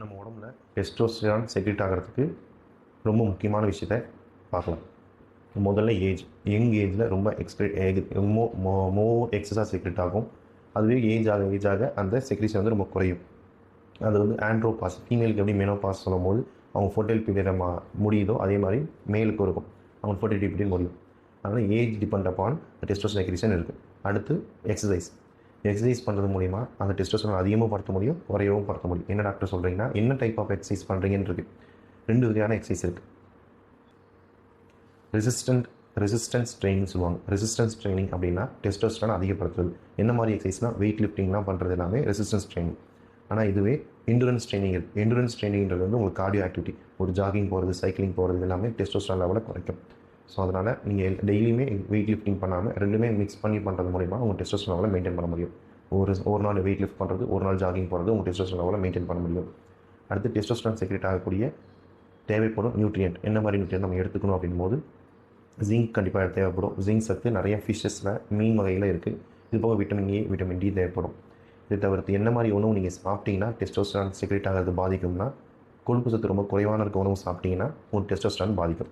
நம்ம உடம்புல testosterone secret ஆகிறதுக்கு ரொம்ப முக்கியமான விஷயத்த பார்க்கலாம். முதல்ல ஏஜ் யங் ஏஜில் ரொம்ப எக்ஸ்பிரேட் மோ மோர் எக்ஸஸாக செக்ரெட் ஆகும். அதுவே ஏஜ் ஆக ஏஜ் ஆக அந்த செக்ரிஷன் வந்து ரொம்ப குறையும். அது வந்து ஆண்ட்ரோபாஸ் ஃபீமேலுக்கு எப்படி மெனோபாஸ் சொல்லும் போது அவங்க ஃபோர்டைல் பீரியட் மா முடியுதோ அதே மாதிரி மேலுக்கும் இருக்கும். அவங்க ஃபோர்டிலிட்டி பீரியட் முடியும். அதனால் age depend upon testosterone secretion இருக்குது அடுத்து எக்ஸசைஸ் எக்ஸசைஸ் பண்ணுறது மூலிமா அந்த டெஸ்டோஸ்டரான் அதிகமாக படுத்த முடியும் குறையவும் படுத்த முடியும். என்ன டாக்டர் சொல்கிறீங்கன்னா என்ன டைப் ஆஃப் எக்ஸசைஸ் பண்ணுறீங்கன்னு இருக்குது ரெண்டு வகையான எக்ஸசைஸ் இருக்குது ரெசிஸ்டன்ட் ரெசிஸ்டன்ஸ் ட்ரைனிங் சொல்லுவாங்க. ரெசிஸ்டன்ஸ் ட்ரைனிங் அப்படின்னா டெஸ்டோஸ்டரான் அதிகப்படுத்துறது. என்ன மாதிரி எக்ஸசைஸ்னால் வெயிட் லிஃப்டிங்லாம் பண்ணுறது எல்லாமே ரெசிஸ்டன்ஸ் ட்ரைனிங் ஆனால் இதுவே இண்டூரன்ஸ் ட்ரைனிங் இருக்குது இண்டூரன்ஸ் ட்ரைனிங்கிறது வந்து உங்களுக்கு கார்டியோ ஆக்டிவிட்டி ஒரு ஜாகிங் போகிறது சைக்கிளிங் போகிறது எல்லாமே டெஸ்டோஸ்டரான் லெவலை குறைக்கும். ஸோ அதனால் நீங்கள் டெய்லியுமே வெயிட் லிஃப்டிங் பண்ணாமல் ரெண்டுமே மிக்ஸ் பண்ணி பண்ணுறது மூலிமா உங்கள் டெஸ்டோஸ்டரான் லெவலை மெயின்டைன் பண்ண முடியும். ஒரு ஒரு நாள் வெயிட் லிஃப்ட் பண்ணுறது ஒரு நாள் ஜாகிங் போகிறது உங்கள் டெஸ்டோஸ்டரான் லெவலை மெயின்டைன் பண்ண முடியும். அடுத்து டெஸ்டோஸ்டரான் செக்ரெட் ஆகக்கூடிய தேவைப்படும் நியூட்ரியன்ட் என்ன மாதிரி நியூட்ரியன்ட் நம்ம எடுத்துக்கணும் அப்படின் போது ஜிங்க் கண்டிப்பாக தேவைப்படும். ஜிங்க் சத்து நிறைய ஃபிஷ்ஷஸில் மீன் வகையில் இருக்குது இது போக விட்டமின் ஏ விட்டமின் டி தேவைப்படும். இதை தவிர்த்து என்ன மாதிரி உணவு நீங்கள் சாப்பிட்டீங்கன்னா டெஸ்டோஸ்டான் செக்ரெட் ஆகிறது பாதிக்கும்னா கொழுப்பு சத்து ரொம்ப குறைவான இருக்க உணவு சாப்பிட்டீங்கன்னா உங்கள் டெஸ்டோஸ்டான் பாதிக்கும்.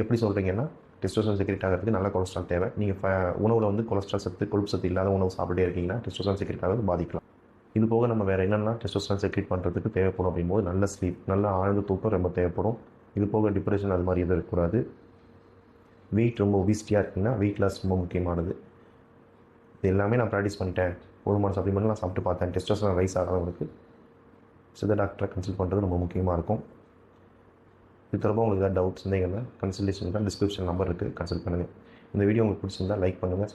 எப்படி சொல்கிறீங்கன்னா டெஸ்டோஸ்டரான் செக்ரெட் ஆகிறதுக்கு நல்ல கொலஸ்ட்ரால் தேவை. நீங்கள் ஃப உணவில் வந்து கொலஸ்ட்ரால் சத்து கொழுப்பு சத்து இல்லாத உணவு சாப்பிட்டே இருக்கீங்கன்னா டெஸ்டோஸ்டரான் செக்ரெட் ஆகிறது பாதிக்கலாம். இது போக நம்ம வேறு என்னென்னா டெஸ்டோஸ்டரான் செக்ரெட் பண்ணுறதுக்கு தேவைப்படும் அப்படிங்கும்போது நல்ல ஸ்லீப் நல்ல ஆழ்ந்த தூக்கம் ரொம்ப தேவைப்படும். இது போக டிப்ரெஷன் அது மாதிரி எதுவும் இருக்கக்கூடாது. வெயிட் ரொம்ப ஒபிசிட்டியாக இருக்குன்னா வெயிட் லாஸ் ரொம்ப முக்கியமானது. இது எல்லாமே நான் ப்ராக்டிஸ் பண்ணிட்டேன். ஒரு மாதம் சப்ளிமெண்ட்லாம் சாப்பிட்டு பார்த்தேன். டெஸ்டோஸ்டரான் ரைஸ் ஆகிறவங்களுக்கு சித்த டாக்டரை கன்சல்ட் பண்ணுறது ரொம்ப முக்கியமாக இருக்கும். இது தொடர்பாக உங்களுக்கு ஏதாவது டவுட்ஸ் இருந்தீங்கன்னா கன்சல்டேஷன் தான் டிஸ்கிரிப்ஷன் நம்பர் இருக்குது கன்சல்ட் பண்ணுங்கள் இந்த வீடியோ உங்களுக்கு பிடிச்சிருந்தா லைக் பண்ணுங்கள்